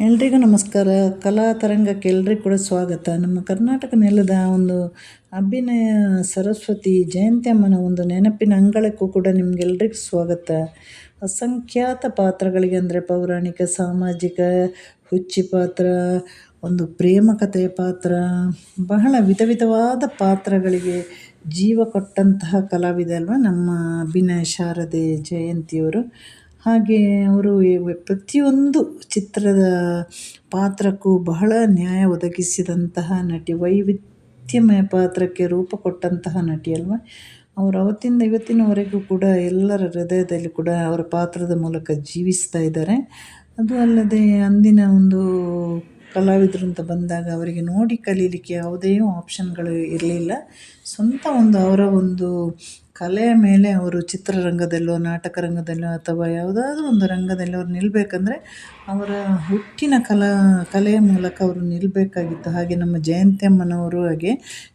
ಎಲ್ರಿಗೂ ನಮಸ್ಕಾರ. ಕಲಾ ತರಂಗಕ್ಕೆ ಎಲ್ರಿಗೂ ಕೂಡ ಸ್ವಾಗತ. ನಮ್ಮ ಕರ್ನಾಟಕ ನೆಲದ ಒಂದು ಅಭಿನಯ ಸರಸ್ವತಿ ಜಯಂತಿ ಅಮ್ಮನ ಒಂದು ನೆನಪಿನ ಅಂಗಳಕ್ಕೂ ಕೂಡ ನಿಮ್ಗೆಲ್ರಿಗೂ ಸ್ವಾಗತ. ಅಸಂಖ್ಯಾತ ಪಾತ್ರಗಳಿಗೆ ಅಂದರೆ ಪೌರಾಣಿಕ, ಸಾಮಾಜಿಕ, ಹುಚ್ಚಿ ಪಾತ್ರ, ಒಂದು ಪ್ರೇಮ ಕಥೆಯ ಪಾತ್ರ, ಬಹಳ ವಿಧ ವಿಧವಾದ ಪಾತ್ರಗಳಿಗೆ ಜೀವ ಕೊಟ್ಟಂತಹ ಕಲಾವಿದೆ ಅಲ್ವಾ ನಮ್ಮ ಅಭಿನಯ ಶಾರದೆ ಜಯಂತಿಯವರು. ಹಾಗೆ ಅವರು ಪ್ರತಿಯೊಂದು ಚಿತ್ರದ ಪಾತ್ರಕ್ಕೂ ಬಹಳ ನ್ಯಾಯ ಒದಗಿಸಿದಂತಹ ನಟಿ, ವೈವಿಧ್ಯಮಯ ಪಾತ್ರಕ್ಕೆ ರೂಪ ಕೊಟ್ಟಂತಹ ನಟಿ ಅಲ್ವಾ? ಅವರು ಅವತ್ತಿಂದ ಇವತ್ತಿನವರೆಗೂ ಕೂಡ ಎಲ್ಲರ ಹೃದಯದಲ್ಲಿ ಕೂಡ ಅವರ ಪಾತ್ರದ ಮೂಲಕ ಜೀವಿಸ್ತಾ ಇದ್ದಾರೆ. ಅದು ಅಲ್ಲದೆ ಅಂದಿನ ಒಂದು ಕಲಾವಿದರು ಅಂತ ಬಂದಾಗ ಅವರಿಗೆ ನೋಡಿ ಕಲೀಲಿಕ್ಕೆ ಯಾವುದೇ ಆಪ್ಷನ್ಗಳು ಇರಲಿಲ್ಲ. ಸ್ವಂತ ಒಂದು ಅವರ ಒಂದು ಕಲೆಯ ಮೇಲೆ ಅವರು ಚಿತ್ರರಂಗದಲ್ಲೋ ನಾಟಕ ರಂಗದಲ್ಲೋ ಅಥವಾ ಯಾವುದಾದ್ರೂ ಒಂದು ರಂಗದಲ್ಲಿ ಅವ್ರು ನಿಲ್ಲಬೇಕಂದ್ರೆ ಅವರ ಹುಟ್ಟಿನ ಕಲಾ, ಕಲೆಯ ಮೂಲಕ ಅವರು ನಿಲ್ಲಬೇಕಾಗಿತ್ತು ಹಾಗೆ ನಮ್ಮ ಜಯಂತಿ ಅಮ್ಮನವರು ಹಾಗೆ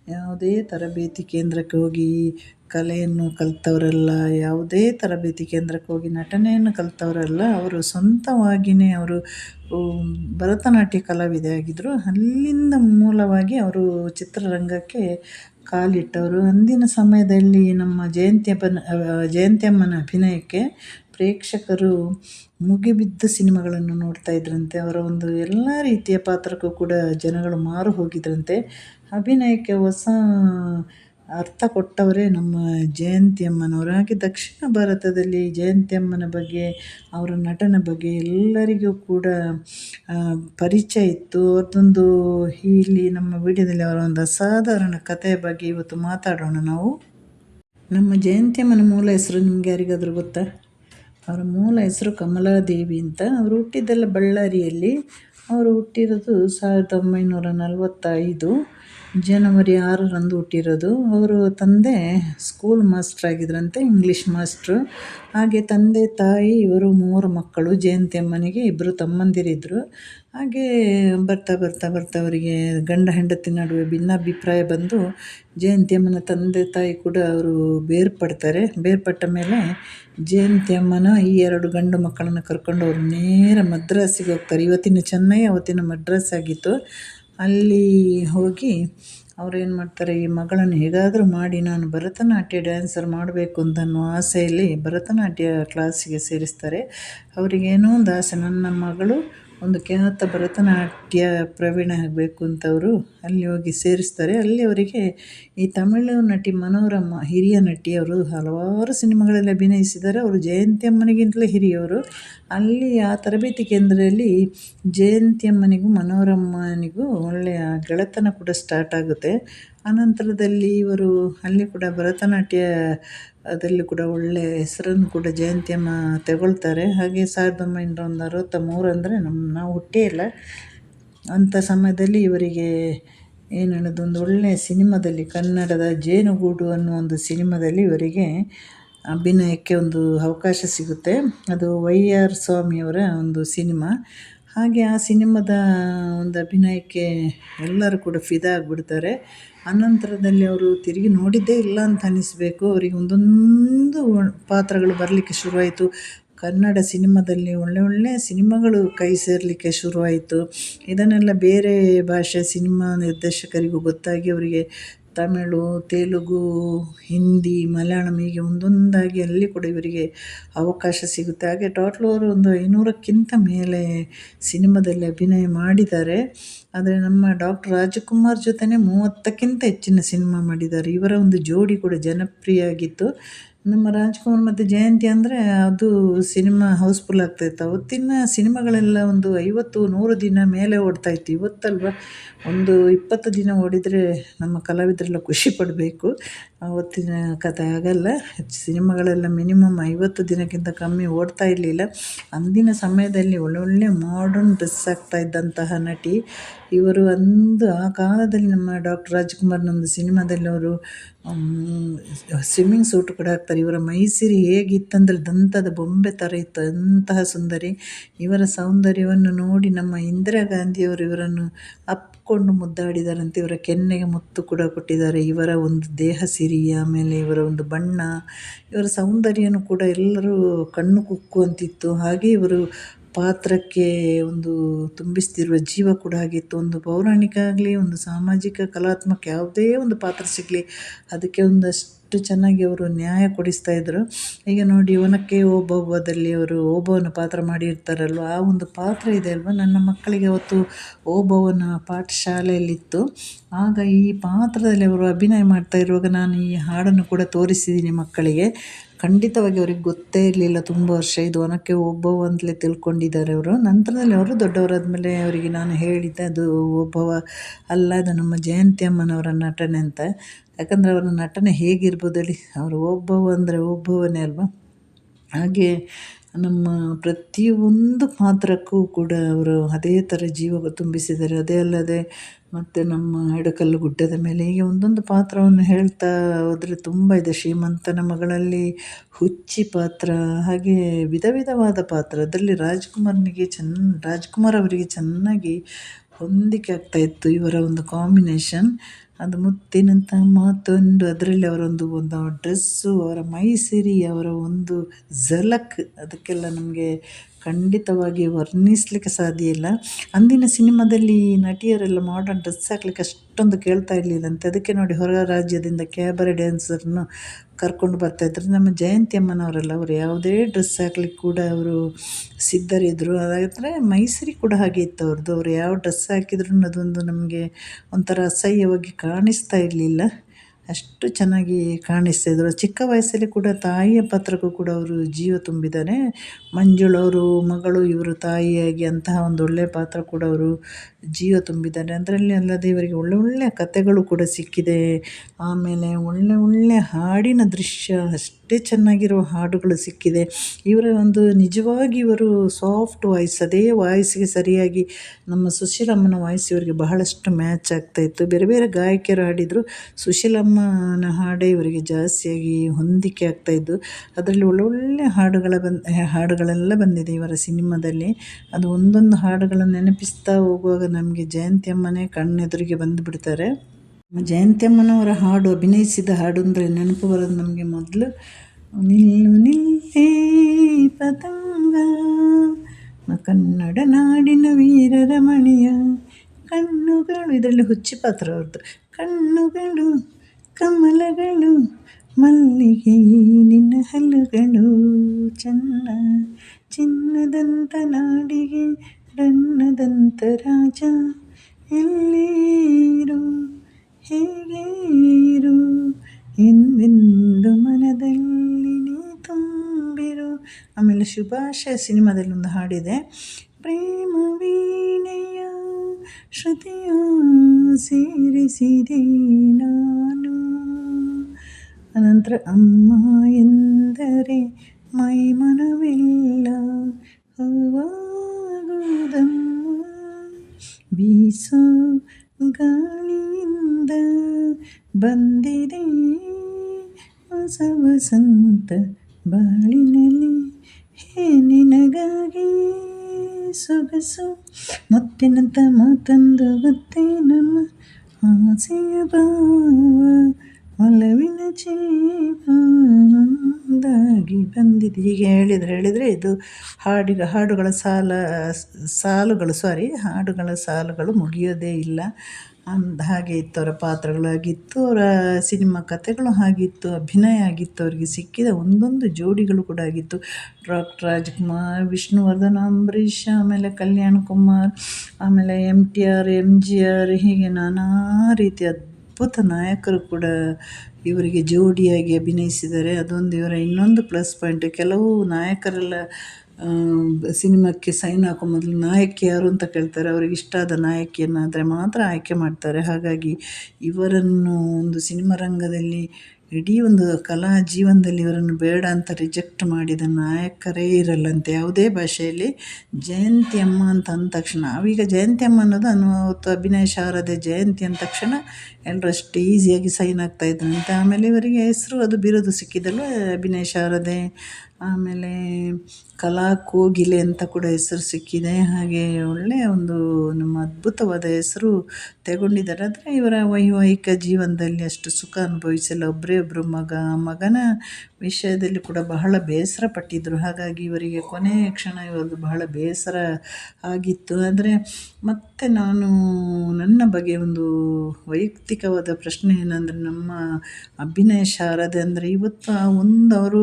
ಯಾವುದೇ ತರಬೇತಿ ಕೇಂದ್ರಕ್ಕೆ ಹೋಗಿ ಕಲೆಯನ್ನು ಕಲಿತವರಲ್ಲ, ಯಾವುದೇ ತರಬೇತಿ ಕೇಂದ್ರಕ್ಕೆ ಹೋಗಿ ನಟನೆಯನ್ನು ಕಲಿತವರಲ್ಲ, ಅವರು ಸ್ವಂತವಾಗಿಯೇ ಅವರು ಭರತನಾಟ್ಯ ಕಲಾವಿದೆ ಆಗಿದ್ದರು ಅಲ್ಲಿಂದ ಮೂಲವಾಗಿ ಅವರು ಚಿತ್ರರಂಗಕ್ಕೆ ಕಾಲಿಟ್ಟವರು. ಅಂದಿನ ಸಮಯದಲ್ಲಿ ನಮ್ಮ ಜಯಂತಿಯಪ್ಪನ ಜಯಂತಿಯಮ್ಮನ ಅಭಿನಯಕ್ಕೆ ಪ್ರೇಕ್ಷಕರು ಮುಗಿಬಿದ್ದ ಸಿನಿಮಾಗಳನ್ನು ನೋಡ್ತಾ ಇದ್ರಂತೆ. ಅವರ ಒಂದು ಎಲ್ಲ ರೀತಿಯ ಪಾತ್ರಕ್ಕೂ ಕೂಡ ಜನಗಳು ಮಾರು ಹೋಗಿದ್ರಂತೆ. ಅಭಿನಯಕ್ಕೆ ಹೊಸ ಅರ್ಥ ಕೊಟ್ಟವರೇ ನಮ್ಮ ಜಯಂತಿ ಹಾಗೆ ದಕ್ಷಿಣ ಭಾರತದಲ್ಲಿ ಜಯಂತಿ ಅಮ್ಮನ ಬಗ್ಗೆ, ಅವರ ನಟನ ಬಗ್ಗೆ ಎಲ್ಲರಿಗೂ ಕೂಡ ಪರಿಚಯ ಇತ್ತು. ಅವ್ರದ್ದೊಂದು ಇಲ್ಲಿ ನಮ್ಮ ವಿಡಿಯೋದಲ್ಲಿ ಅವರ ಒಂದು ಅಸಾಧಾರಣ ಕಥೆಯ ಬಗ್ಗೆ ಇವತ್ತು ಮಾತಾಡೋಣ ನಾವು. ನಮ್ಮ ಜಯಂತಿ ಅಮ್ಮನ ಮೂಲ ಹೆಸರು ನಿಮ್ಗೆ ಯಾರಿಗಾದರೂ ಗೊತ್ತಾ? ಅವರ ಮೂಲ ಹೆಸರು ಕಮಲಾದೇವಿ ಅಂತ. ಅವರು ಹುಟ್ಟಿದ್ದೆಲ್ಲ ಬಳ್ಳಾರಿಯಲ್ಲಿ. ಅವರು ಹುಟ್ಟಿರೋದು ಸಾವಿರದ ಒಂಬೈನೂರ ನಲವತ್ತೈದು. ಜನವರಿ ಆರರಂದು ಹುಟ್ಟಿರೋದು. ಅವರು ತಂದೆ ಸ್ಕೂಲ್ ಮಾಸ್ಟರ್ ಆಗಿದ್ರಂತೆ ಇಂಗ್ಲೀಷ್ ಮಾಸ್ಟ್ರು ಹಾಗೆ ತಂದೆ, ತಾಯಿ, ಇವರು ಮೂರು ಮಕ್ಕಳು, ಜಯಂತಿ ಅಮ್ಮನಿಗೆ ಇಬ್ಬರು ತಮ್ಮಂದಿರಿದ್ದರು ಹಾಗೆ ಬರ್ತಾ ಬರ್ತಾ ಬರ್ತಾ ಅವರಿಗೆ ಗಂಡ ಹೆಂಡತಿ ನಡುವೆ ಭಿನ್ನಾಭಿಪ್ರಾಯ ಬಂದು ಜಯಂತಿ ಅಮ್ಮನ ತಂದೆ, ತಾಯಿ ಕೂಡ ಅವರು ಬೇರ್ಪಡ್ತಾರೆ. ಬೇರ್ಪಟ್ಟ ಮೇಲೆ ಜಯಂತಿ ಅಮ್ಮನ ಈ ಎರಡು ಗಂಡು ಮಕ್ಕಳನ್ನು ಕರ್ಕೊಂಡು ಅವರು ನೇರ ಮದ್ರಾಸಿಗೆ ಹೋಗ್ತಾರೆ. ಇವತ್ತಿನ ಚೆನ್ನೈ, ಅವತ್ತಿನ ಮದ್ರಾಸ್ ಆಗಿತ್ತು. ಅಲ್ಲಿ ಹೋಗಿ ಅವ್ರು ಮಾಡ್ತಾರೆ, ಈ ಮಗಳನ್ನು ಹೇಗಾದರೂ ಮಾಡಿ ನಾನು ಭರತನಾಟ್ಯ ಡ್ಯಾನ್ಸರ್ ಮಾಡಬೇಕು ಅಂತ ಅನ್ನೋ ಆಸೆಯಲ್ಲಿ ಭರತನಾಟ್ಯ ಕ್ಲಾಸಿಗೆ ಸೇರಿಸ್ತಾರೆ. ಅವರಿಗೇನೋ ಒಂದು ಆಸೆ, ನನ್ನ ಮಗಳು ಒಂದು ಖ್ಯಾತ ಭರತನಾಟ್ಯ ಪ್ರವೀಣ ಆಗಬೇಕು ಅಂತ ಅವರು ಅಲ್ಲಿ ಹೋಗಿ ಸೇರಿಸ್ತಾರೆ. ಅಲ್ಲಿ ಅವರಿಗೆ ಈ ತಮಿಳು ನಟಿ ಮನೋರಮ್ಮ ಹಿರಿಯ ನಟಿ ಅವರು ಹಲವಾರು ಸಿನಿಮಾಗಳಲ್ಲಿ ಅಭಿನಯಿಸಿದ್ದಾರೆ. ಅವರು ಜಯಂತಿ ಅಮ್ಮನಿಗಿಂತಲೇ ಹಿರಿಯವರು. ಅಲ್ಲಿ ಆ ತರಬೇತಿ ಕೇಂದ್ರದಲ್ಲಿ ಜಯಂತಿ ಅಮ್ಮನಿಗೂ ಮನೋರಮ್ಮನಿಗೂ ಒಳ್ಳೆಯ ಗೆಳೆತನ ಕೂಡ ಸ್ಟಾರ್ಟ್ ಆಗುತ್ತೆ. ಆನಂತರದಲ್ಲಿ ಇವರು ಅಲ್ಲಿ ಕೂಡ ಭರತನಾಟ್ಯ ಅದರಲ್ಲಿ ಕೂಡ ಒಳ್ಳೆಯ ಹೆಸರನ್ನು ಕೂಡ ಜಯಂತಿಯಮ್ಮ ತಗೊಳ್ತಾರೆ. ಹಾಗೆ ಸಾವಿರದ ಒಂಬೈನೂರ ಒಂದು ಅರವತ್ತ ಅಂದರೆ ನಮ್ಮ ನಾವು ಹುಟ್ಟೇ ಇಲ್ಲ. ಅಂಥ ಸಮಯದಲ್ಲಿ ಇವರಿಗೆ ಏನು ಹೇಳೋದು, ಒಂದು ಒಳ್ಳೆಯ ಸಿನಿಮಾದಲ್ಲಿ, ಕನ್ನಡದ ಜೇನುಗೂಡು ಅನ್ನೋ ಒಂದು ಸಿನಿಮಾದಲ್ಲಿ ಇವರಿಗೆ ಅಭಿನಯಕ್ಕೆ ಒಂದು ಅವಕಾಶ ಸಿಗುತ್ತೆ. ಅದು ವೈ ಆರ್ ಸ್ವಾಮಿಯವರ ಒಂದು ಸಿನಿಮಾ. ಹಾಗೆ ಆ ಸಿನಿಮಾದ ಒಂದು ಅಭಿನಯಕ್ಕೆ ಎಲ್ಲರೂ ಕೂಡ ಫಿದಾ ಆಗಿಬಿಡ್ತಾರೆ. ಅನಂತರದಲ್ಲಿ ಅವರು ತಿರುಗಿ ನೋಡಿದ್ದೇ ಇಲ್ಲ ಅಂತ ಅನ್ನಿಸ್ಬೇಕು. ಅವರಿಗೆ ಒಂದೊಂದು ಪಾತ್ರಗಳು ಬರಲಿಕ್ಕೆ ಶುರುವಾಯಿತು. ಕನ್ನಡ ಸಿನಿಮಾದಲ್ಲಿ ಒಳ್ಳೆ ಒಳ್ಳೆಯ ಸಿನಿಮಾಗಳು ಕೈ ಸೇರಲಿಕ್ಕೆ ಶುರುವಾಯಿತು. ಇದನ್ನೆಲ್ಲ ಬೇರೆ ಭಾಷೆ ಸಿನಿಮಾ ನಿರ್ದೇಶಕರಿಗೂ ಗೊತ್ತಾಗಿ ಅವರಿಗೆ ತಮಿಳು, ತೆಲುಗು, ಹಿಂದಿ, ಮಲಯಾಳಂ ಹೀಗೆ ಒಂದೊಂದಾಗಿ ಅಲ್ಲಿ ಕೂಡ ಇವರಿಗೆ ಅವಕಾಶ ಸಿಗುತ್ತೆ. ಹಾಗೆ ಟೋಟ್ಲ್ ಅವರು ಒಂದು ಐನೂರಕ್ಕಿಂತ ಮೇಲೆ ಸಿನಿಮಾದಲ್ಲಿ ಅಭಿನಯ ಮಾಡಿದ್ದಾರೆ. ಆದರೆ ನಮ್ಮ ಡಾಕ್ಟರ್ ರಾಜಕುಮಾರ್ ಜೊತೆನೇ ಮೂವತ್ತಕ್ಕಿಂತ ಹೆಚ್ಚಿನ ಸಿನಿಮಾ ಮಾಡಿದ್ದಾರೆ. ಇವರ ಒಂದು ಜೋಡಿ ಕೂಡ ಜನಪ್ರಿಯ ಆಗಿತ್ತು ನಮ್ಮ ರಾಜ್ಕುಮಾರ್ ಮತ್ತು ಜಯಂತಿ ಅಂದರೆ ಅದು ಸಿನಿಮಾ ಹೌಸ್ಫುಲ್ ಆಗ್ತಾಯಿತ್ತು ಅವತ್ತಿನ ಸಿನಿಮಾಗಳೆಲ್ಲ ಒಂದು ಐವತ್ತು, ನೂರು ದಿನ ಮೇಲೆ ಓಡ್ತಾಯಿತ್ತು ಇವತ್ತಲ್ವ? ಒಂದು ಇಪ್ಪತ್ತು ದಿನ ಓಡಿದರೆ ನಮ್ಮ ಕಲಾವಿದರೆಲ್ಲ ಖುಷಿ ಪಡಬೇಕು. ಅವತ್ತಿನ ಕಥೆ ಆಗಲ್ಲ. ಸಿನಿಮಾಗಳೆಲ್ಲ ಮಿನಿಮಮ್ ಐವತ್ತು ದಿನಕ್ಕಿಂತ ಕಮ್ಮಿ ಓಡ್ತಾ ಇರಲಿಲ್ಲ. ಅಂದಿನ ಸಮಯದಲ್ಲಿ ಒಳ್ಳೊಳ್ಳೆ ಮಾಡರ್ನ್ ಡ್ರೆಸ್ ಆಗ್ತಾ ಇದ್ದಂತಹ ನಟಿ ಇವರು ಅಂದು ಆ ಕಾಲದಲ್ಲಿ ನಮ್ಮ ಡಾಕ್ಟರ್ ರಾಜ್ಕುಮಾರ್ನೊಂದು ಸಿನಿಮಾದಲ್ಲಿ ಅವರು ಸ್ವಿಮ್ಮಿಂಗ್ ಸೂಟ್ ಕೂಡ ಹಾಕ್ತಾರೆ. ಇವರ ಮೈಸಿರಿ ಹೇಗಿತ್ತಂದರೆ ದಂತದ ಬೊಂಬೆ ಥರ ಇತ್ತು. ಅಂತಹ ಸುಂದರಿ. ಇವರ ಸೌಂದರ್ಯವನ್ನು ನೋಡಿ ನಮ್ಮ ಇಂದಿರಾ ಗಾಂಧಿಯವರು ಇವರನ್ನು ಅಪ್ಪಿಕೊಂಡು ಮುದ್ದಾಡಿದಾರಂತೆ. ಇವರ ಕೆನ್ನೆಗೆ ಮುತ್ತು ಕೂಡ ಕೊಟ್ಟಿದ್ದಾರೆ. ಇವರ ಒಂದು ದೇಹ ಸಿರಿ, ಆಮೇಲೆ ಇವರ ಒಂದು ಬಣ್ಣ, ಇವರ ಸೌಂದರ್ಯನೂ ಕೂಡ ಎಲ್ಲರೂ ಕಣ್ಣು ಕುಕ್ಕುವಂತಿತ್ತು. ಹಾಗೆ ಇವರು ಪಾತ್ರಕ್ಕೆ ಒಂದು ತುಂಬಿಸ್ತಿರುವ ಜೀವ ಕೂಡ ಆಗಿತ್ತು ಒಂದು ಪೌರಾಣಿಕ ಆಗಲಿ ಒಂದು ಸಾಮಾಜಿಕ ಕಲಾತ್ಮಕ ಯಾವುದೇ ಒಂದು ಪಾತ್ರ ಸಿಗಲಿ, ಅದಕ್ಕೆ ಒಂದಷ್ಟು ಚೆನ್ನಾಗಿ ಅವರು ನ್ಯಾಯ ಕೊಡಿಸ್ತಾ ಇದ್ದರು ಈಗ ನೋಡಿ ಒನಕ್ಕೆ ಓಬವ್ವದಲ್ಲಿ ಅವರು ಓಬವ್ವನ ಪಾತ್ರ ಮಾಡಿರ್ತಾರಲ್ವ? ಆ ಒಂದು ಪಾತ್ರ ಇದೆ ಅಲ್ವ? ನನ್ನ ಮಕ್ಕಳಿಗೆ ಅವತ್ತು ಓಬವ್ವನ ಪಾಠ ಶಾಲೆಯಲ್ಲಿತ್ತು ಆಗ ಈ ಪಾತ್ರದಲ್ಲಿ ಅವರು ಅಭಿನಯ ಮಾಡ್ತಾ ಇರುವಾಗ ನಾನು ಈ ಹಾಡನ್ನು ಕೂಡ ತೋರಿಸಿದ್ದೀನಿ ಮಕ್ಕಳಿಗೆ. ಖಂಡಿತವಾಗಿ ಅವ್ರಿಗೆ ಗೊತ್ತೇ ಇರಲಿಲ್ಲ ತುಂಬ ವರ್ಷ ಇದು ಒನಕೆ ಓಬವ್ವ ಅಂತಲೇ ತಿಳ್ಕೊಂಡಿದ್ದಾರೆ ಅವರು. ನಂತರದಲ್ಲಿ ಅವರು ದೊಡ್ಡವರಾದ್ಮೇಲೆ ಅವರಿಗೆ ನಾನು ಹೇಳಿದ್ದೆ, ಅದು ಒಬ್ಬವ ಅಲ್ಲ, ಅದು ನಮ್ಮ ಜಯಂತಿ ಅಮ್ಮನವರ ನಟನೆ ಅಂತ. ಯಾಕಂದರೆ ಅವರ ನಟನೆ ಹೇಗಿರ್ಬೋದು ಹೇಳಿ, ಅವರು ಒಬ್ಬವ ಅಂದರೆ ಒಬ್ಬವನೇ ಅಲ್ವಾ? ಹಾಗೆ ನಮ್ಮ ಪ್ರತಿಯೊಂದು ಪಾತ್ರಕ್ಕೂ ಕೂಡ ಅವರು ಅದೇ ಥರ ಜೀವ ತುಂಬಿಸಿದ್ದಾರೆ. ಅದೇ ಅಲ್ಲದೆ ಮತ್ತು ನಮ್ಮ ಎಡಕಲ್ಲು ಗುಡ್ಡದ ಮೇಲೆ ಹೀಗೆ ಒಂದೊಂದು ಪಾತ್ರವನ್ನು ಹೇಳ್ತಾ ಹೋದರೆ ತುಂಬ ಇದೆ. ಶ್ರೀಮಂತನ ಮಗಳಲ್ಲಿ ಹುಚ್ಚಿ ಪಾತ್ರ, ಹಾಗೆ ವಿಧ ವಿಧವಾದ ಪಾತ್ರ. ಅದರಲ್ಲಿ ರಾಜ್ಕುಮಾರ್ನಿಗೆ ಚೆನ್ನ ರಾಜ್ಕುಮಾರ್ ಅವರಿಗೆ ಚೆನ್ನಾಗಿ ಹೊಂದಿಕೆ ಆಗ್ತಾಯಿತ್ತು ಇವರ ಒಂದು ಕಾಂಬಿನೇಷನ್. ಅದು ಮುತ್ತಿನಂಥ ಮಾತೊಂದು. ಅದರಲ್ಲಿ ಅವರೊಂದು ಒಂದು ಡ್ರೆಸ್ಸು ಅವರ ಮೈಸಿರಿ ಅವರ ಒಂದು ಝಲಕ್ ಅದಕ್ಕೆಲ್ಲ ನಮಗೆ ಖಂಡಿತವಾಗಿ ವರ್ಣಿಸಲಿಕ್ಕೆ ಸಾಧ್ಯ ಇಲ್ಲ. ಅಂದಿನ ಸಿನಿಮಾದಲ್ಲಿ ನಟಿಯರೆಲ್ಲ ಮಾಡರ್ನ್ ಡ್ರೆಸ್ ಹಾಕ್ಲಿಕ್ಕೆ ಅಷ್ಟೊಂದು ಕೇಳ್ತಾ ಇರಲಿಲ್ಲಂತೆ. ಅದಕ್ಕೆ ನೋಡಿ ಹೊರ ರಾಜ್ಯದಿಂದ ಕ್ಯಾಬರೆ ಡ್ಯಾನ್ಸರ್ನು ಕರ್ಕೊಂಡು ಬರ್ತಾಯಿದ್ರು ನಮ್ಮ ಜಯಂತಿ ಅಮ್ಮನವರೆಲ್ಲ ಅವರು ಯಾವುದೇ ಡ್ರೆಸ್ ಹಾಕ್ಲಿಕ್ಕೆ ಕೂಡ ಅವರು ಸಿದ್ಧರಿದ್ದರು ಅದಾದರೆ ಮೈಸೂರಿಗೆ ಕೂಡ ಹಾಗೆ ಇತ್ತು ಅವ್ರದ್ದು. ಅವರು ಯಾವ ಡ್ರೆಸ್ ಹಾಕಿದ್ರು ಅದೊಂದು ನಮಗೆ ಒಂಥರ ಅಸಹ್ಯವಾಗಿ ಕಾಣಿಸ್ತಾ ಇರಲಿಲ್ಲ. ಅಷ್ಟು ಚೆನ್ನಾಗಿ ಕಾಣಿಸ್ತಿದ್ರು ಚಿಕ್ಕ ವಯಸ್ಸಲ್ಲಿ ಕೂಡ ತಾಯಿಯ ಪಾತ್ರಕ್ಕೂ ಕೂಡ ಅವರು ಜೀವ ತುಂಬಿದ್ದಾರೆ ಮಂಜುಳವರು ಮಗಳು, ಇವರು ತಾಯಿಯಾಗಿ ಅಂತಹ ಒಂದು ಒಳ್ಳೆಯ ಪಾತ್ರ ಕೂಡ ಅವರು ಜೀವ ತುಂಬಿದ್ದಾರೆ ಅದರಲ್ಲಿ ಅಲ್ಲದೆ ಇವರಿಗೆ ಒಳ್ಳೆ ಒಳ್ಳೆಯ ಕಥೆಗಳು ಕೂಡ ಸಿಕ್ಕಿದೆ. ಆಮೇಲೆ ಒಳ್ಳೆ ಒಳ್ಳೆಯ ಹಾಡಿನ ದೃಶ್ಯ ಅಷ್ಟೇ ಚೆನ್ನಾಗಿರೋ ಹಾಡುಗಳು ಸಿಕ್ಕಿದೆ. ಇವರ ಒಂದು ನಿಜವಾಗಿ ಇವರು ಸಾಫ್ಟ್ ವಾಯ್ಸ್, ಅದೇ ವಾಯ್ಸ್ಗೆ ಸರಿಯಾಗಿ ನಮ್ಮ ಸುಶೀಲಮ್ಮನ ವಾಯ್ಸ್ ಇವರಿಗೆ ಬಹಳಷ್ಟು ಮ್ಯಾಚ್ ಆಗ್ತಾಯಿತ್ತು ಬೇರೆ ಬೇರೆ ಗಾಯಕಿಯರು ಹಾಡಿದರು. ಸುಶೀಲಮ್ಮನ ಹಾಡೇ ಇವರಿಗೆ ಜಾಸ್ತಿಯಾಗಿ ಹೊಂದಿಕೆ ಆಗ್ತಾಯಿದ್ದು ಅದರಲ್ಲಿ ಒಳ್ಳೊಳ್ಳೆ ಹಾಡುಗಳ ಬಂದು, ಹಾಡುಗಳೆಲ್ಲ ಬಂದಿದೆ ಇವರ ಸಿನಿಮಾದಲ್ಲಿ. ಅದು ಒಂದೊಂದು ಹಾಡುಗಳನ್ನು ನೆನಪಿಸ್ತಾ ಹೋಗುವಾಗ ನಮಗೆ ಜಯಂತಿ ಅಮ್ಮನೇ ಕಣ್ಣೆದುರಿಗೆ ಬಂದುಬಿಡ್ತಾರೆ. ಜಯಂತಿ ಅಮ್ಮನವರ ಹಾಡು, ಅಭಿನಯಿಸಿದ ಹಾಡು ಅಂದರೆ ನೆನಪು ಬರೋದು ನಮಗೆ ಮೊದಲು. ನಿಲ್ಲು, ನಿಲ್ಲೇ ಪತಂಗ ಕನ್ನಡ ನಾಡಿನ ವೀರರ ಮಣಿಯ ಕಣ್ಣುಗಳು. ಇದರಲ್ಲಿ ಹುಚ್ಚಿ ಪಾತ್ರ ಅವ್ರದ್ದು. ಕಣ್ಣುಗಳು ಕಮಲಗಳು, ಮಲ್ಲಿಗೆ, ನಿನ್ನ ಹಲ್ಲುಗಳು, ಚೆನ್ನ, ಚಿನ್ನದಂತ ನಾಡಿಗೆ ರನ್ನದಂತ ರಾಜ, ಎಲ್ಲೀರು ಹೇಗೆ ಇರು ಎಂದೆಂದು ಮನದಲ್ಲಿ ನೀ ತುಂಬಿರು. ಆಮೇಲೆ ಶುಭಾಶಯ ಸಿನಿಮಾದಲ್ಲಿ ಒಂದು ಹಾಡಿದೆ. ಪ್ರೇಮ ವೀಣೆಯ ಶ್ರುತಿಯ ಸೇರಿಸಿದೆ ಅನಂತರ ಅಮ್ಮ ಎಂದರೆ ಮೈ ಮನವೆಲ್ಲ, ಹೂವಾಗುವುದಮ್ಮ ಬೀಸೋ ಗಾಳಿಯಿಂದ ಬಂದಿದೆ. ಹೊಸ ವಸಂತ ಬಾಳಿನಲ್ಲಿ ಹೇ ನಿನಗಾಗಿ ಸೊಗಸು, ಮುತ್ತಿನಂತ ಮಾತಂದು ಗೊತ್ತೇ ನಮ್ಮ ಆಸೆಯ ಭಾವ. ಒಲವಿನ ಜೀವದಾಗಿ ಬಂದಿದೆ. ಹೀಗೆ ಹೇಳಿದರೆ ಹೇಳಿದರೆ ಇದು ಹಾಡಿಗ, ಹಾಡುಗಳ ಸಾಲ, ಸಾಲುಗಳು ಸಾರಿ ಹಾಡುಗಳ ಸಾಲುಗಳು ಮುಗಿಯೋದೇ ಇಲ್ಲ. ಅಂದ ಹಾಗೆ ಇತ್ತು ಅವರ ಪಾತ್ರಗಳಾಗಿತ್ತು, ಅವರ ಸಿನಿಮಾ ಕಥೆಗಳು ಆಗಿತ್ತು, ಅಭಿನಯ ಆಗಿತ್ತು, ಅವರಿಗೆ ಸಿಕ್ಕಿದ ಒಂದೊಂದು ಜೋಡಿಗಳು ಕೂಡ ಆಗಿತ್ತು. ಡಾಕ್ಟರ್ ರಾಜ್ಕುಮಾರ್, ವಿಷ್ಣುವರ್ಧನ್, ಅಂಬರೀಷ್, ಆಮೇಲೆ ಕಲ್ಯಾಣ್ ಕುಮಾರ್, ಆಮೇಲೆ M T R M G R ಹೀಗೆ ನಾನಾ ರೀತಿಯ ಅದ್ಭುತ ನಾಯಕರು ಕೂಡ ಇವರಿಗೆ ಜೋಡಿಯಾಗಿ ಅಭಿನಯಿಸಿದ್ದಾರೆ. ಅದೊಂದು ಇವರ ಇನ್ನೊಂದು ಪ್ಲಸ್ ಪಾಯಿಂಟ್. ಕೆಲವು ನಾಯಕರೆಲ್ಲ ಸಿನಿಮಾಕ್ಕೆ ಸೈನ್ ಹಾಕೋ ಮೊದಲು ನಾಯಕಿ ಯಾರು ಅಂತ ಕೇಳ್ತಾರೆ. ಅವ್ರಿಗೆ ಇಷ್ಟ ಆದ ನಾಯಕಿಯನ್ನಾದರೆ ಮಾತ್ರ ಆಯ್ಕೆ ಮಾಡ್ತಾರೆ. ಹಾಗಾಗಿ ಇವರನ್ನು ಒಂದು ಸಿನಿಮಾ ರಂಗದಲ್ಲಿ, ಇಡೀ ಒಂದು ಕಲಾ ಜೀವನದಲ್ಲಿ ಇವರನ್ನು ಬೇಡ ಅಂತ ರಿಜೆಕ್ಟ್ ಮಾಡಿದ ನಾಯಕರೇ ಇರಲ್ಲಂತೆ. ಯಾವುದೇ ಭಾಷೆಯಲ್ಲಿ ಜಯಂತಿ ಅಮ್ಮ ಅಂತ ಅಂದ ತಕ್ಷಣ. ನಾವೀಗ ಜಯಂತಿ ಅಮ್ಮ ಅನ್ನೋದು ಅವತ್ತು ಅಭಿನಯ ಶಾರದೆ ಜಯಂತಿ ಅಂದ ತಕ್ಷಣ ಎಲ್ಲರೂ ಅಷ್ಟು ಈಸಿಯಾಗಿ ಸೈನ್ ಆಗ್ತಾ ಆಗ್ತಾಯಿದ್ರಂತೆ ಆಮೇಲೆ ಇವರಿಗೆ ಹೆಸರು ಅದು ಬಿರೋದು ಸಿಕ್ಕಿದಲ್ವ ಅಭಿನಯ ಶಾರದೆ ಆಮೇಲೆ ಕಲಾ ಕೋಗಿಲೆ ಅಂತ ಕೂಡ ಹೆಸರು ಸಿಕ್ಕಿದೆ. ಹಾಗೆ ಒಳ್ಳೆಯ ಒಂದು ನಮ್ಮ ಅದ್ಭುತವಾದ ಹೆಸರು ತಗೊಂಡಿದ್ದಾರೆ. ಆದರೆ ಇವರ ವೈವಾಹಿಕ ಜೀವನದಲ್ಲಿ ಅಷ್ಟು ಸುಖ ಅನುಭವಿಸಿಲ್ಲ. ಒಬ್ಬರೇ ಒಬ್ಬರು ಮಗ, ಮಗನ ವಿಷಯದಲ್ಲಿ ಕೂಡ ಬಹಳ ಬೇಸರ ಪಟ್ಟಿದ್ದರು ಹಾಗಾಗಿ ಇವರಿಗೆ ಕೊನೆಯ ಕ್ಷಣ ಇವರದು ಬಹಳ ಬೇಸರ ಆಗಿತ್ತು. ಆದರೆ ಮತ್ತೆ ನಾನು ನನ್ನ ಬಗ್ಗೆ ಒಂದು ವೈಯಕ್ತಿಕವಾದ ಪ್ರಶ್ನೆ ಏನಂದರೆ ನಮ್ಮ ಅಭಿನಯ ಶಾರದೆ ಅಂದರೆ ಇವತ್ತು ಆ ಒಂದು ಅವರು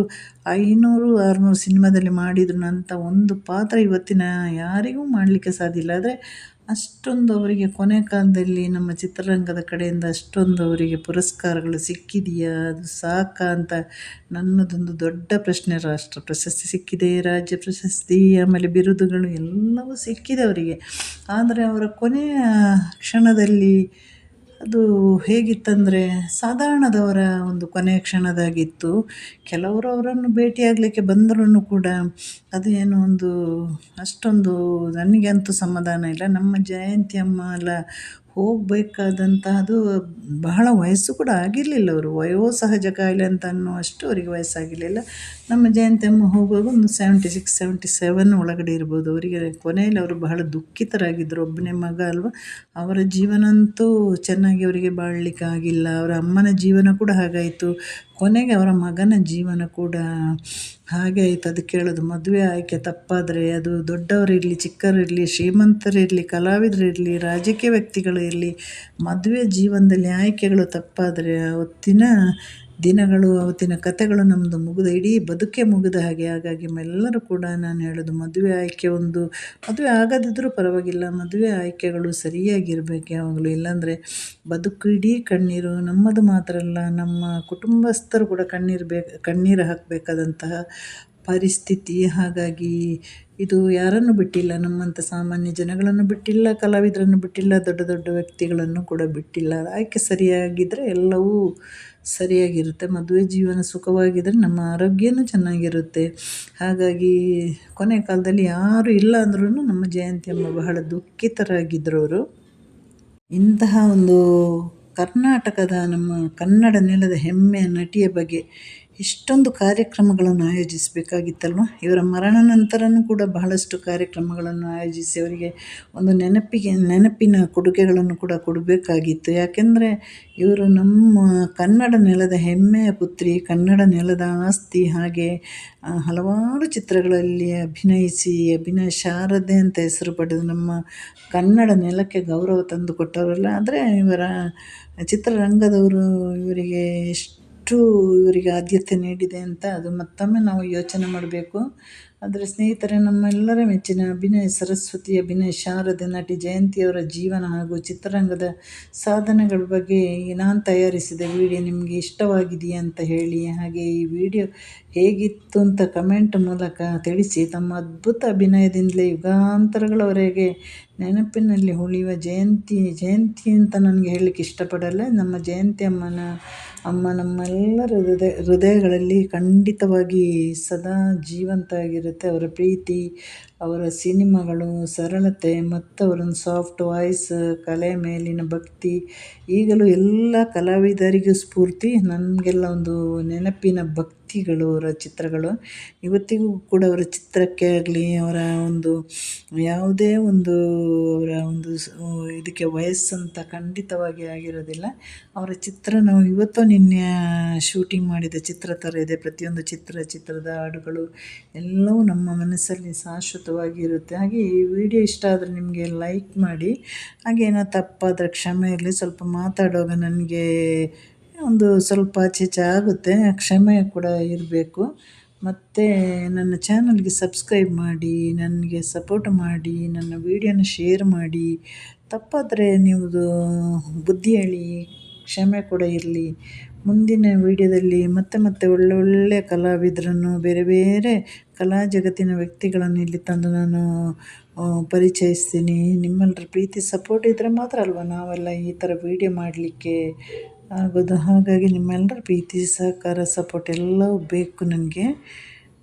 ಐನೂರು, ಆರುನೂರು ಸಿನಿಮಾದಲ್ಲಿ ಮಾಡಿದ್ರು ಅಂತ ಒಂದು ಪಾತ್ರ ಇವತ್ತಿನ ಯಾರಿಗೂ ಮಾಡಲಿಕ್ಕೆ ಸಾಧ್ಯ ಇಲ್ಲ. ಆದರೆ ಅಷ್ಟೊಂದು ಅವರಿಗೆ ಕೊನೆ ಕಾಲದಲ್ಲಿ ನಮ್ಮ ಚಿತ್ರರಂಗದ ಕಡೆಯಿಂದ ಅಷ್ಟೊಂದು ಅವರಿಗೆ ಪುರಸ್ಕಾರಗಳು ಸಿಕ್ಕಿದೆಯಾ? ಅದು ಸಾಕಾ ಅಂತ ನನ್ನದೊಂದು ದೊಡ್ಡ ಪ್ರಶ್ನೆ ರಾಷ್ಟ್ರ ಪ್ರಶಸ್ತಿ ಸಿಕ್ಕಿದೆ, ರಾಜ್ಯ ಪ್ರಶಸ್ತಿ, ಆಮೇಲೆ ಬಿರುದುಗಳು ಎಲ್ಲವೂ ಸಿಕ್ಕಿದೆ ಅವರಿಗೆ. ಆದರೆ ಅವರ ಕೊನೆಯ ಕ್ಷಣದಲ್ಲಿ ಅದು ಹೇಗಿತ್ತಂದರೆ ಸಾಧಾರಣದವರ ಒಂದು ಕೊನೆಯ ಕ್ಷಣದಾಗಿತ್ತು. ಕೆಲವರು ಅವರನ್ನು ಭೇಟಿಯಾಗಲಿಕ್ಕೆ ಬಂದರೂ ಕೂಡ ಅದು ಏನೋ ಒಂದು ಅಷ್ಟೊಂದು ನನಗೆ ಅಂತೂ ಸಮಾಧಾನ ಇಲ್ಲ. ನಮ್ಮ ಜಯಂತಿ ಅಮ್ಮ ಎಲ್ಲ ಹೋಗಬೇಕಾದಂಥ ಅದು ಬಹಳ ವಯಸ್ಸು ಕೂಡ ಆಗಿರಲಿಲ್ಲ ಅವರು. ವಯೋಸಹಜ ಕಾಯಿಲೆ ಅಂತ ಅನ್ನುವಷ್ಟು ಅವರಿಗೆ ವಯಸ್ಸಾಗಿರಲಿಲ್ಲ. ನಮ್ಮ ಜಯಂತಿ ಅಮ್ಮ ಹೋಗುವಾಗ ಒಂದು ಸೆವೆಂಟಿ ಸಿಕ್ಸ್ ಸೆವೆಂಟಿ ಸೆವೆನ್ ಒಳಗಡೆ ಇರ್ಬೋದು. ಅವರಿಗೆ ಕೊನೆಯಲ್ಲಿ ಅವರು ಬಹಳ ದುಃಖಿತರಾಗಿದ್ದರು. ಒಬ್ಬನೇ ಮಗ ಅಲ್ವಾ? ಅವರ ಜೀವನ ಅಂತೂ ಚೆನ್ನಾಗಿ ಅವರಿಗೆ ಬಾಳಲಿಕ್ಕೆ ಆಗಿಲ್ಲ ಅವರ ಅಮ್ಮನ ಜೀವನ ಕೂಡ ಹಾಗಾಯಿತು. ಕೊನೆಗೆ ಅವರ ಮಗನ ಜೀವನ ಕೂಡ ಹಾಗೆ ಆಯ್ತು. ಅದು ಕೇಳೋದು ಮದುವೆ ಆಯ್ಕೆ ತಪ್ಪಾದರೆ ಅದು ದೊಡ್ಡವರಿರಲಿ ಚಿಕ್ಕವರಿರಲಿ ಶ್ರೀಮಂತರಿರಲಿ ಕಲಾವಿದರಿರಲಿ ರಾಜಕೀಯ ವ್ಯಕ್ತಿಗಳು ಇರಲಿ, ಮದುವೆ ಜೀವನದಲ್ಲಿ ಆಯ್ಕೆಗಳು ತಪ್ಪಾದರೆ ಅವತ್ತಿನ ದಿನಗಳು, ಅವತ್ತಿನ ಕಥೆಗಳು ನಮ್ಮದು ಮುಗಿದ, ಇಡೀ ಬದುಕೇ ಮುಗಿದ ಹಾಗೆ ಹಾಗಾಗಿ ಎಲ್ಲರೂ ಕೂಡ ನಾನು ಹೇಳೋದು, ಮದುವೆ ಆಯ್ಕೆ ಒಂದು, ಮದುವೆ ಆಗದಿದ್ದರೂ ಪರವಾಗಿಲ್ಲ, ಮದುವೆ ಆಯ್ಕೆಗಳು ಸರಿಯಾಗಿರಬೇಕು ಯಾವಾಗಲೂ. ಇಲ್ಲಾಂದರೆ ಬದುಕು ಇಡೀ ಕಣ್ಣೀರು, ನಮ್ಮದು ಮಾತ್ರ ಅಲ್ಲ, ನಮ್ಮ ಕುಟುಂಬಸ್ಥರು ಕೂಡ ಕಣ್ಣೀರು ಬೇಕು ಕಣ್ಣೀರು ಹಾಕಬೇಕಾದಂತಹ ಪರಿಸ್ಥಿತಿ. ಹಾಗಾಗಿ ಇದು ಯಾರನ್ನು ಬಿಟ್ಟಿಲ್ಲ ನಮ್ಮಂಥ ಸಾಮಾನ್ಯ ಜನಗಳನ್ನು ಬಿಟ್ಟಿಲ್ಲ, ಕಲಾವಿದರನ್ನು ಬಿಟ್ಟಿಲ್ಲ, ದೊಡ್ಡ ದೊಡ್ಡ ವ್ಯಕ್ತಿಗಳನ್ನು ಕೂಡ ಬಿಟ್ಟಿಲ್ಲ. ಆಯ್ಕೆ ಸರಿಯಾಗಿದ್ದರೆ ಎಲ್ಲವೂ ಸರಿಯಾಗಿರುತ್ತೆ. ಮದುವೆ ಜೀವನ ಸುಖವಾಗಿದ್ದರೆ ನಮ್ಮ ಆರೋಗ್ಯನೂ ಚೆನ್ನಾಗಿರುತ್ತೆ. ಹಾಗಾಗಿ ಕೊನೆ ಕಾಲದಲ್ಲಿ ಯಾರು ಇಲ್ಲ ಅಂದ್ರೂ ನಮ್ಮ ಜಯಂತಿ ಅಮ್ಮ ಬಹಳ ದುಃಖಿತರಾಗಿದ್ದರು ಅವರು ಇಂತಹ ಒಂದು ಕರ್ನಾಟಕದ ನಮ್ಮ ಕನ್ನಡ ನೆಲದ ಹೆಮ್ಮೆಯ ನಟಿಯ ಬಗ್ಗೆ ಇಷ್ಟೊಂದು ಕಾರ್ಯಕ್ರಮಗಳನ್ನು ಆಯೋಜಿಸಬೇಕಾಗಿತ್ತಲ್ವ? ಇವರ ಮರಣ ನಂತರವೂ ಕೂಡ ಬಹಳಷ್ಟು ಕಾರ್ಯಕ್ರಮಗಳನ್ನು ಆಯೋಜಿಸಿ ಅವರಿಗೆ ಒಂದು ನೆನಪಿಗೆ, ನೆನಪಿನ ಕೊಡುಗೆಗಳನ್ನು ಕೂಡ ಕೊಡಬೇಕಾಗಿತ್ತು. ಯಾಕೆಂದರೆ ಇವರು ನಮ್ಮ ಕನ್ನಡ ನೆಲದ ಹೆಮ್ಮೆಯ ಪುತ್ರಿ, ಕನ್ನಡ ನೆಲದ ಆಸ್ತಿ ಹಾಗೆ ಹಲವಾರು ಚಿತ್ರಗಳಲ್ಲಿ ಅಭಿನಯಿಸಿ, ಅಭಿನಯ ಶಾರದೆ ಅಂತ ಹೆಸರು ಪಡೆದು ನಮ್ಮ ಕನ್ನಡ ನೆಲಕ್ಕೆ ಗೌರವ ತಂದು ಕೊಟ್ಟವರಲ್ಲ ಆದರೆ ಇವರ ಚಿತ್ರರಂಗದವರು ಇವರಿಗೆ ಎಷ್ಟು ಎಷ್ಟು ಇವರಿಗೆ ಆದ್ಯತೆ ನೀಡಿದೆ ಅಂತ ಅದು ಮತ್ತೊಮ್ಮೆ ನಾವು ಯೋಚನೆ ಮಾಡಬೇಕು. ಆದರೆ ಸ್ನೇಹಿತರೆ ನಮ್ಮೆಲ್ಲರ ಮೆಚ್ಚಿನ ಅಭಿನಯ ಸರಸ್ವತಿ, ಅಭಿನಯ ಶಾರದೆ, ನಟಿ ಜಯಂತಿಯವರ ಜೀವನ ಹಾಗೂ ಚಿತ್ರರಂಗದ ಸಾಧನೆಗಳ ಬಗ್ಗೆ ನಾನು ತಯಾರಿಸಿದ ವಿಡಿಯೋ ನಿಮಗೆ ಇಷ್ಟವಾಗಿದೆಯಾ ಅಂತ ಹೇಳಿ, ಹಾಗೆ ಈ ವಿಡಿಯೋ ಹೇಗಿತ್ತು ಅಂತ ಕಮೆಂಟ್ ಮೂಲಕ ತಿಳಿಸಿ. ತಮ್ಮ ಅದ್ಭುತ ಅಭಿನಯದಿಂದಲೇ ಯುಗಾಂತರಗಳವರೆಗೆ ನೆನಪಿನಲ್ಲಿ ಉಳಿಯುವ ಜಯಂತಿ ಜಯಂತಿ ಅಂತ ನನಗೆ ಹೇಳಲಿಕ್ಕೆ ಇಷ್ಟಪಡಲ್ಲ. ನಮ್ಮ ಜಯಂತಿ ಅಮ್ಮನ ಅಮ್ಮ ನಮ್ಮೆಲ್ಲರ ಹೃದಯ ಹೃದಯಗಳಲ್ಲಿ ಖಂಡಿತವಾಗಿ ಸದಾ ಜೀವಂತ ಆಗಿರುತ್ತೆ ಅವರ ಪ್ರೀತಿ. ಅವರ ಸಿನಿಮಾಗಳು, ಸರಳತೆ ಮತ್ತು ಅವರೊಂದು ಸಾಫ್ಟ್ ವಾಯ್ಸ್ ಕಲೆ ಮೇಲಿನ ಭಕ್ತಿ, ಈಗಲೂ ಎಲ್ಲ ಕಲಾವಿದರಿಗೂ ಸ್ಫೂರ್ತಿ ನನಗೆಲ್ಲ ಒಂದು ನೆನಪಿನ ಭಕ್ತಿಗಳು ಅವರ ಚಿತ್ರಗಳು. ಇವತ್ತಿಗೂ ಕೂಡ ಅವರ ಚಿತ್ರಕ್ಕೆ ಆಗಲಿ, ಅವರ ಒಂದು ಯಾವುದೇ ಒಂದು ಅವರ ಒಂದು ಇದಕ್ಕೆ ವಯಸ್ಸಂತ ಖಂಡಿತವಾಗಿ ಆಗಿರೋದಿಲ್ಲ. ಅವರ ಚಿತ್ರ ನಾವು ಇವತ್ತು ನಿನ್ನೆ ಶೂಟಿಂಗ್ ಮಾಡಿದ ಚಿತ್ರ ಥರ ಇದೆ. ಪ್ರತಿಯೊಂದು ಚಿತ್ರ, ಚಿತ್ರದ ಹಾಡುಗಳು ಎಲ್ಲವೂ ನಮ್ಮ ಮನಸ್ಸಲ್ಲಿ ಇರುತ್ತೆ ಹಾಗೆ ಈ ವಿಡಿಯೋ ಇಷ್ಟ ಆದರೆ ನಿಮಗೆ ಲೈಕ್ ಮಾಡಿ. ಹಾಗೆ ಏನೋ ತಪ್ಪಾದರೆ ಕ್ಷಮೆ ಇರಲಿ, ಸ್ವಲ್ಪ ಮಾತಾಡುವಾಗ ನನಗೆ ಒಂದು ಸ್ವಲ್ಪ ಆಚೆ ಆಗುತ್ತೆ, ಕ್ಷಮೆ ಕೂಡ ಇರಬೇಕು. ಮತ್ತು ನನ್ನ ಚಾನಲ್ಗೆ ಸಬ್ಸ್ಕ್ರೈಬ್ ಮಾಡಿ, ನನಗೆ ಸಪೋರ್ಟ್ ಮಾಡಿ, ನನ್ನ ವಿಡಿಯೋನ ಶೇರ್ ಮಾಡಿ. ತಪ್ಪಾದರೆ ನೀವು ಬುದ್ಧಿ ಹೇಳಿ, ಕ್ಷಮೆ ಕೂಡ ಇರಲಿ. ಮುಂದಿನ ವಿಡಿಯೋದಲ್ಲಿ ಮತ್ತೆ ಮತ್ತೆ ಒಳ್ಳೊಳ್ಳೆ ಕಲಾವಿದರನ್ನು ಬೇರೆ ಬೇರೆ ಕಲಾ ಜಗತ್ತಿನ ವ್ಯಕ್ತಿಗಳನ್ನು ಇಲ್ಲಿ ತಂದು ನಾನು ಪರಿಚಯಿಸ್ತೀನಿ. ನಿಮ್ಮೆಲ್ಲರ ಪ್ರೀತಿ ಸಪೋರ್ಟ್ ಇದ್ದರೆ ಮಾತ್ರ ಅಲ್ವಾ ನಾವೆಲ್ಲ ಈ ಥರ ವೀಡಿಯೋ ಮಾಡಲಿಕ್ಕೆ ಆಗೋದು? ಹಾಗಾಗಿ ನಿಮ್ಮೆಲ್ಲರ ಪ್ರೀತಿ, ಸಹಕಾರ ಸಪೋರ್ಟ್ ಎಲ್ಲವೂ ಬೇಕು ನನಗೆ.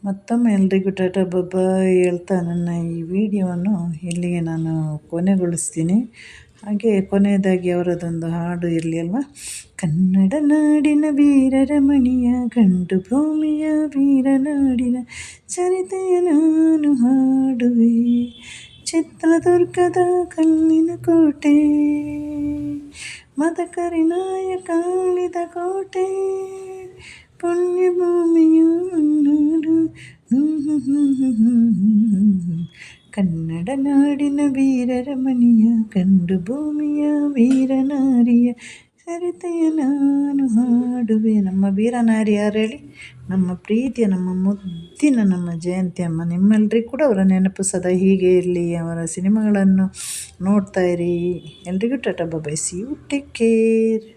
ಮತ್ತೊಮ್ಮೆ ಎಲ್ರಿಗೂ ಟಾಟಾ ಬಾಬಾ ಹೇಳ್ತಾ ನನ್ನ ಈ ವಿಡಿಯೋವನ್ನು ಇಲ್ಲಿಗೆ ನಾನು ಕೊನೆಗೊಳಿಸ್ತೀನಿ. ಹಾಗೆ ಕೊನೆಯದಾಗಿ ಅವರದೊಂದು ಹಾಡು ಇರಲಿ ಅಲ್ವಾ ಕನ್ನಡ ನಾಡಿನ ವೀರರ ಮಣಿಯ ಗಂಡು ಭೂಮಿಯ ವೀರನಾಡಿನ ಚರಿತೆಯ ನಾನು ಹಾಡುವೆ. ಚಿತ್ರದುರ್ಗದ ಕಲ್ಲಿನ ಕೋಟೆ, ಮದಕರಿ ನಾಯಕ ಆಳಿದ ಕೋಟೆ, ಪುಣ್ಯಭೂಮಿಯ ನಾಡು. ಕನ್ನಡ ನಾಡಿನ ವೀರರ ಮನೆಯ ಗಂಡು ಭೂಮಿಯ ವೀರನಾರಿಯ ಸರಿತೆಯ ನಾನು ಹಾಡುವೆ. ನಮ್ಮ ವೀರನಾರಿ ಹೇಳಿ, ನಮ್ಮ ಪ್ರೀತಿಯ, ನಮ್ಮ ಮುದ್ದಿನ, ನಮ್ಮ ಜಯಂತಿ ಅಮ್ಮ ನಿಮ್ಮೆಲ್ಲರಿಗೂ ಕೂಡ ಅವರ ನೆನಪು ಸದಾ ಹೀಗೆ ಇರಲಿ. ಅವರ ಸಿನಿಮಾಗಳನ್ನು ನೋಡ್ತಾ ಇರಿ. ಎಲ್ರಿಗೂ tata bye bye, see you take care.